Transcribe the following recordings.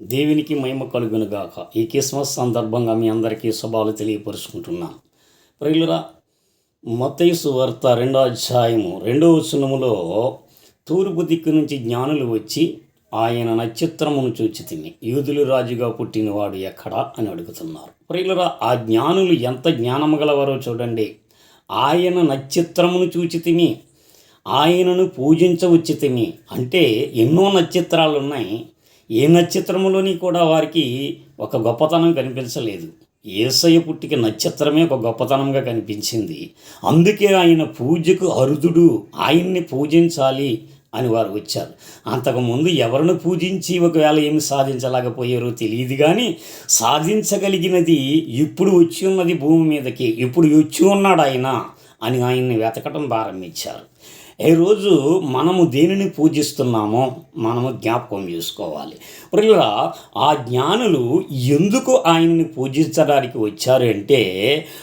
దేవునికి మహిమ కలుగునుగాక ఈ క్రిస్మస్ సందర్భంగా మీ అందరికీ శుభాలు తెలియపరుచుకుంటున్నాను. ప్రియులరా మతయసు వార్త రెండో అధ్యాయము రెండవ వచనములో తూర్పు దిక్కు నుంచి జ్ఞానులు వచ్చి ఆయన నక్షత్రమును చూచి తిని యూదులు రాజుగా పుట్టినవాడు ఎక్కడా అని అడుగుతున్నారు. ప్రియులరా ఆ జ్ఞానులు ఎంత జ్ఞానము గలవారో చూడండి. ఆయన నక్షత్రమును చూచి తిని ఆయనను పూజించవచ్చి తిని అంటే ఎన్నో నక్షత్రాలు ఉన్నాయి ఏ నక్షత్రములోని కూడా వారికి ఒక గొప్పతనం కనిపించలేదు. ఏసయ్య పుట్టికి నక్షత్రమే ఒక గొప్పతనంగా కనిపించింది. అందుకే ఆయన పూజకు అరుదుడు ఆయన్ని పూజించాలి అని వారు వచ్చారు. అంతకుముందు ఎవరిని పూజించి ఒకవేళ ఏమి సాధించలేకపోయారో తెలియదు కానీ సాధించగలిగినది ఇప్పుడు వచ్చి ఉన్నది భూమి మీదకి ఇప్పుడు వచ్చి ఉన్నాడు ఆయన అని ఆయన్ని వెతకటం ప్రారంభించారు. ఈ రోజు మనము దేనిని పూజిస్తున్నామో మనము జ్ఞాపకం చేసుకోవాలి. ప్రియుల ఆ జ్ఞానులు ఎందుకు ఆయన్ని పూజించడానికి వచ్చారు అంటే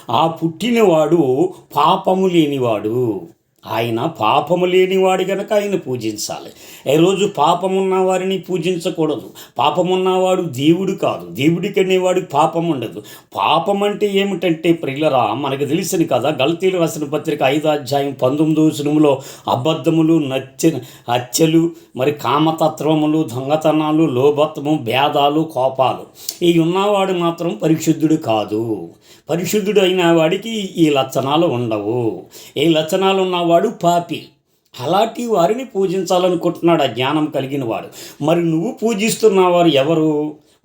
ఆ పుట్టినవాడు పాపము లేనివాడు. ఆయన పాపము లేనివాడు గనక ఆయన పూజించాలి. ఈరోజు రోజు పాపమున్న వారిని పూజించకూడదు. పాపమున్నవాడు దేవుడు కాదు. దేవుడికి అనేవాడు పాపం ఉండదు. పాపం అంటే ఏమిటంటే ప్రియులరా మనకు తెలిసిన కదా గల్తీలు రాసిన పత్రిక ఐదో అధ్యాయం పంతొమ్మిదో వచనములో అబద్ధములు నచ్చ హత్యలు మరి కామతత్వములు దొంగతనాలు లోభత్వము భేదాలు కోపాలు. ఈ ఉన్నవాడు మాత్రం పరిశుద్ధుడు కాదు. పరిశుద్ధుడు అయిన వాడికి ఈ లక్షణాలు ఉండవు. ఈ లక్షణాలు వాడు పాపి. అలాంటి వారిని పూజించాలనుకుంటున్నాడు ఆ జ్ఞానం కలిగిన వాడు. మరి నువ్వు పూజిస్తున్నవారు ఎవరు?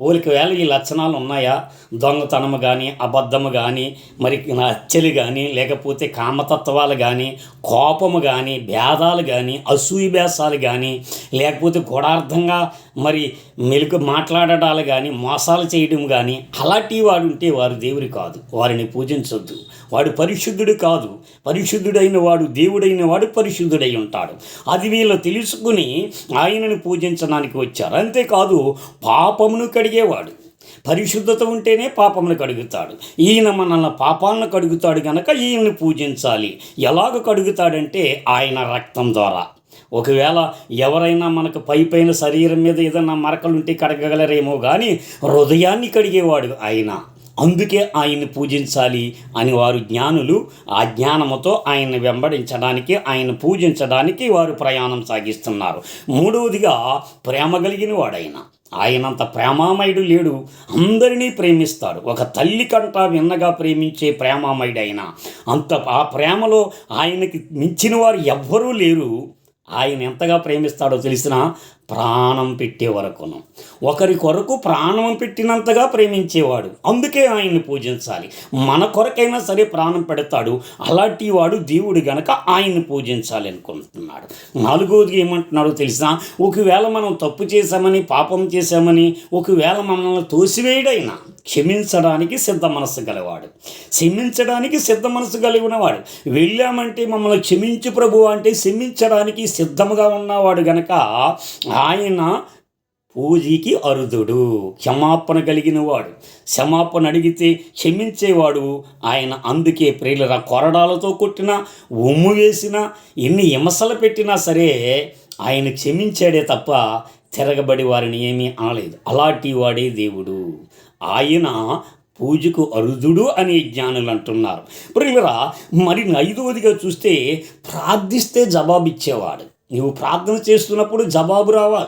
ఓలికి వేళ ఈ లక్షణాలు ఉన్నాయా? దొంగతనము కానీ అబద్ధము కానీ మరి హత్యలు కానీ లేకపోతే కామతత్వాలు కానీ కోపము కానీ భేదాలు కానీ అసూయభ్యాసాలు కానీ లేకపోతే గూఢార్థంగా మరి మెలుకు మాట్లాడటాలు కానీ మోసాలు చేయడం కానీ అలాంటి వాడు ఉంటే వారు దేవుడు కాదు. వారిని పూజించొద్దు. వాడు పరిశుద్ధుడు కాదు. పరిశుద్ధుడైన వాడు దేవుడైన వాడు పరిశుద్ధుడై ఉంటాడు. అది వీళ్ళు తెలుసుకుని ఆయనను పూజించడానికి వచ్చారు. అంతేకాదు పాపమును కడిగేవాడు. పరిశుద్ధత ఉంటేనే పాపమును కడుగుతాడు. ఈయన మనల్ని పాపాలను కడుగుతాడు కనుక ఈయనను పూజించాలి. ఎలాగ కడుగుతాడంటే ఆయన రక్తం ద్వారా. ఒకవేళ ఎవరైనా మనకు పై పైన శరీరం మీద ఏదైనా మరకలుంటే కడగగలరేమో కానీ హృదయాన్ని కడిగేవాడు ఆయన. అందుకే ఆయన్ని పూజించాలి అని వారు జ్ఞానులు. ఆ జ్ఞానముతో ఆయన్ని వెంబడించడానికి ఆయన పూజించడానికి వారు ప్రయాణం సాగిస్తున్నారు. మూడవదిగా ప్రేమ కలిగిన వాడైన. ఆయనంత ప్రేమామయుడు లేడు. అందరినీ ప్రేమిస్తాడు. ఒక తల్లి కంట విన్నగా ప్రేమించే ప్రేమామయుడైన. అంత ఆ ప్రేమలో ఆయనకి మించిన వారు ఎవ్వరూ లేరు. ఆయన ఎంతగా ప్రేమిస్తాడో తెలిసిన ప్రాణం పెట్టే వరకును. ఒకరి కొరకు ప్రాణం పెట్టినంతగా ప్రేమించేవాడు. అందుకే ఆయన్ని పూజించాలి. మన కొరకైనా సరే ప్రాణం పెడతాడు. అలాంటి వాడు దేవుడు గనక ఆయన్ని పూజించాలి అనుకుంటున్నాడు. నాలుగోది ఏమంటున్నాడో తెలుసా? ఒకవేళ మనం తప్పు చేశామని పాపం చేశామని ఒకవేళ మనల్ని తోసివేయడైనా క్షమించడానికి సిద్ధ మనసు గలవాడు. క్షమించడానికి సిద్ధ మనసు కలిగినవాడు. వెళ్ళామంటే మమ్మల్ని క్షమించు ప్రభు అంటే క్షమించడానికి సిద్ధముగా ఉన్నవాడు గనక ఆయన పూజకి అరుదుడు క్షమాపణ కలిగిన వాడు క్షమాపణ అడిగితే క్షమించేవాడు. ఆయన అందుకే ప్రియుల కొరడాలతో కొట్టినా ఉమ్ము వేసినా ఎన్ని హిమసలు పెట్టినా సరే ఆయన క్షమించాడే తప్ప తిరగబడి వారిని ఏమీ అనలేదు. అలాంటి వాడే దేవుడు. ఆయన పూజకు అరుదుడు అనే జ్ఞానులు అంటున్నారు. ప్రియులరా మరి ఐదవదిగా చూస్తే ప్రార్థిస్తే జవాబిచ్చేవాడు. నువ్వు ప్రార్థన చేస్తున్నప్పుడు జవాబు రావాలి.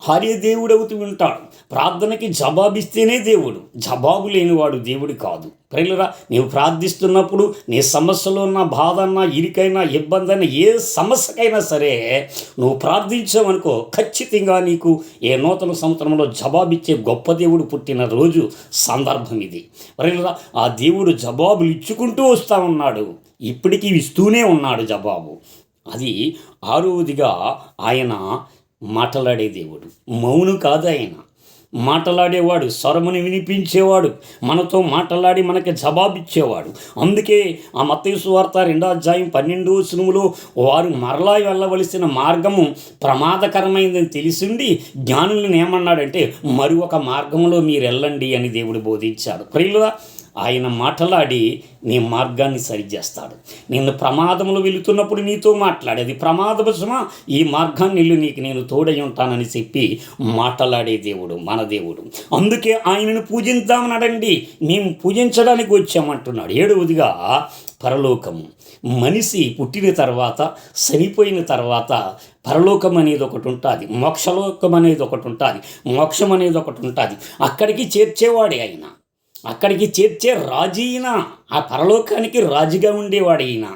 హరే దేవుడు అవుతూ ఉంటాడు. ప్రార్థనకి జవాబిస్తేనే దేవుడు. జవాబు లేనివాడు దేవుడు కాదు. ప్రజలరా నీవు ప్రార్థిస్తున్నప్పుడు నీ సమస్యలో ఉన్న బాధ అన్నా ఇరికైనా ఇబ్బంది అయినా ఏ సమస్యకైనా సరే నువ్వు ప్రార్థించావనుకో ఖచ్చితంగా నీకు ఏ నూతన సంవత్సరంలో జవాబిచ్చే గొప్ప దేవుడు పుట్టిన రోజు సందర్భం ఇది. ప్రజలరా ఆ దేవుడు జవాబులు ఇచ్చుకుంటూ వస్తూ ఉన్నాడు. ఇప్పటికీ ఇస్తూనే ఉన్నాడు జవాబు. అది ఆరవదిగా ఆయన మాట్లాడే దేవుడు. మౌను కాదు ఆయన. మాట్లాడేవాడు స్వరముని వినిపించేవాడు మనతో మాట్లాడి మనకి జవాబిచ్చేవాడు. అందుకే ఆ మతేసు వార్త రెండో అధ్యాయం పన్నెండు వచనములో వారు మరలా వెళ్ళవలసిన మార్గము ప్రమాదకరమైందని తెలిసింది జ్ఞానులను ఏమన్నాడంటే మరి ఒక మార్గంలో మీరు వెళ్ళండి అని దేవుడు బోధించాడు. ప్రియులుగా ఆయన మాటలాడి నీ మార్గాన్ని సరిచేస్తాడు. నిన్ను ప్రమాదంలో వెళుతున్నప్పుడు నీతో మాట్లాడేది ప్రమాదవశమా? ఈ మార్గాన్ని వెళ్ళు నీకు నేను తోడై ఉంటానని చెప్పి మాటలాడే దేవుడు మన దేవుడు. అందుకే ఆయనను పూజిద్దామనడండి మేము పూజించడానికి వచ్చామంటున్నాడు. ఏడవదిగా పరలోకము. మనిషి పుట్టిన తర్వాత చనిపోయిన తర్వాత పరలోకం అనేది ఒకటి ఉంటుంది మోక్షలోకం అనేది ఒకటి ఉంటుంది మోక్షం అనేది ఒకటి ఉంటుంది. అక్కడికి చేర్చేవాడే ఆయన. అక్కడికి చేర్చే రాజీనా ఆ పరలోకానికి రాజుగా ఉండేవాడు ఈయన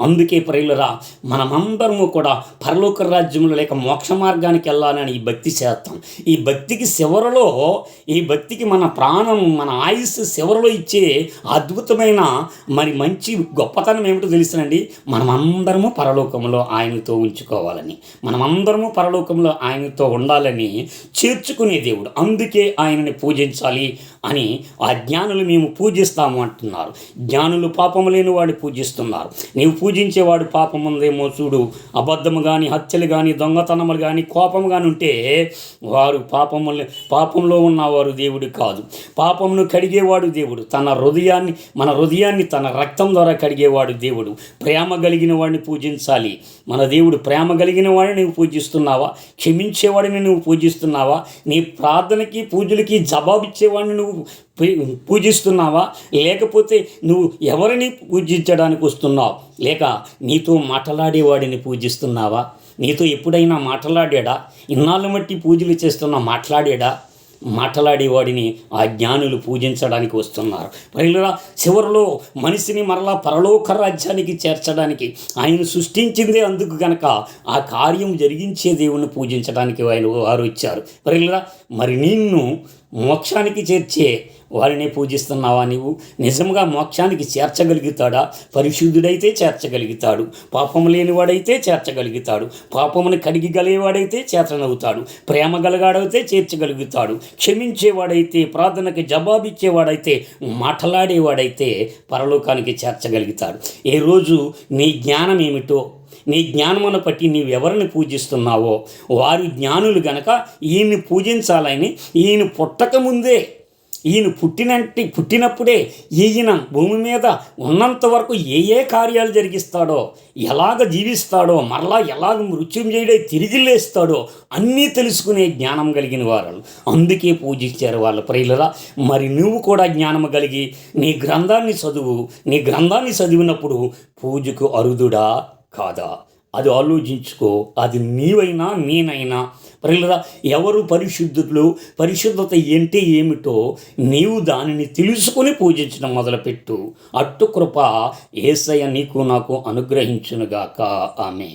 అందుకే ప్రియులరా మనమందరము కూడా పరలోక రాజ్యంలో లేక మోక్ష మార్గానికి వెళ్ళాలని ఈ భక్తి చేస్తాం. ఈ భక్తికి చివరలో ఈ భక్తికి మన ప్రాణం మన ఆయుస్సు చివరలో ఇచ్చే అద్భుతమైన మరి మంచి గొప్పతనం ఏమిటో తెలుసునండి. మనమందరము పరలోకంలో ఆయనతో ఉంచుకోవాలని మనమందరము పరలోకంలో ఆయనతో ఉండాలని చేర్చుకునే దేవుడు. అందుకే ఆయనని పూజించాలి అని ఆ జ్ఞానులు మేము పూజిస్తాము అంటున్నారు. జ్ఞానులు పాపము లేని వాడు పూజిస్తున్నారు. నీవు పూజించేవాడు పాపం ఉందేమో చూడు. అబద్ధము కానీ హత్యలు కానీ దొంగతనములు కానీ కోపము కానీ ఉంటే వారు పాపము పాపంలో ఉన్నవారు దేవుడు కాదు. పాపమును కడిగేవాడు దేవుడు. తన హృదయాన్ని మన హృదయాన్ని తన రక్తం ద్వారా కడిగేవాడు దేవుడు. ప్రేమ కలిగిన వాడిని పూజించాలి. మన దేవుడు ప్రేమ కలిగిన వాడిని నువ్వు పూజిస్తున్నావా? క్షమించేవాడిని నువ్వు పూజిస్తున్నావా? నీ ప్రార్థనకి పూజలకి జవాబిచ్చేవాడిని నువ్వు పూజిస్తున్నావా? లేకపోతే నువ్వు ఎవరిని పూజించడానికి వస్తున్నావు? లేక నీతో మాట్లాడేవాడిని పూజిస్తున్నావా? నీతో ఎప్పుడైనా మాట్లాడాడా? ఇన్నాళ్ళు మట్టి పూజలు చేస్తున్నా మాట్లాడాడా? మాట్లాడేవాడిని ఆ జ్ఞానులు పూజించడానికి వస్తున్నారు. పైగా చివరిలో మనిషిని మరలా పరలోక రాజ్యానికి చేర్చడానికి ఆయన సృష్టించిందే అందుకు గనక ఆ కార్యం జరిగించే దేవుణ్ణి పూజించడానికి ఆయన వారు ఇచ్చారు పైగా మరి నిన్ను మోక్షానికి చేర్చే వారిని పూజిస్తున్నావా నీవు? నిజంగా మోక్షానికి చేర్చగలుగుతాడా? పరిశుద్ధుడైతే చేర్చగలుగుతాడు. పాపము లేనివాడైతే చేర్చగలుగుతాడు. పాపమును కడిగిగలేవాడైతే చేర్చనవుతాడు ప్రేమ గలగాడైతే చేర్చగలుగుతాడు. క్షమించేవాడైతే ప్రార్థనకి జవాబిచ్చేవాడైతే మాట్లాడేవాడైతే పరలోకానికి చేర్చగలుగుతాడు. ఏ రోజు నీ జ్ఞానం ఏమిటో నీ జ్ఞానమును బట్టి నీవు ఎవరిని పూజిస్తున్నావో వారి జ్ఞానులు గనక ఈయన్ని పూజించాలని ఈయన పుట్టకముందే ఈయన పుట్టినంటి పుట్టినప్పుడే ఈయన భూమి మీద ఉన్నంత వరకు ఏ ఏ కార్యాలు జరిగిస్తాడో ఎలాగ జీవిస్తాడో మరలా ఎలాగ మృత్యుంజయుడై తిరిగి లేస్తాడో అన్నీ తెలుసుకునే జ్ఞానం కలిగిన వారు అందుకే పూజించారు వాళ్ళ. ప్రియులరా మరి నువ్వు కూడా జ్ఞానం కలిగి నీ గ్రంథాన్ని చదువు. నీ గ్రంథాన్ని చదివినప్పుడు పూజకు అరుదుడా కాదా? అది ఆలోచించుకో. అది నీవైనా నేనైనా ప్రియులరా ఎవరు పరిశుద్ధులు? పరిశుద్ధత ఏంటి ఏమిటో నీవు దానిని తెలుసుకొని పూజించడం మొదలుపెట్టు. అట్టు కృప ఏసయ్య నీకు నాకు అనుగ్రహించునుగాక. ఆమె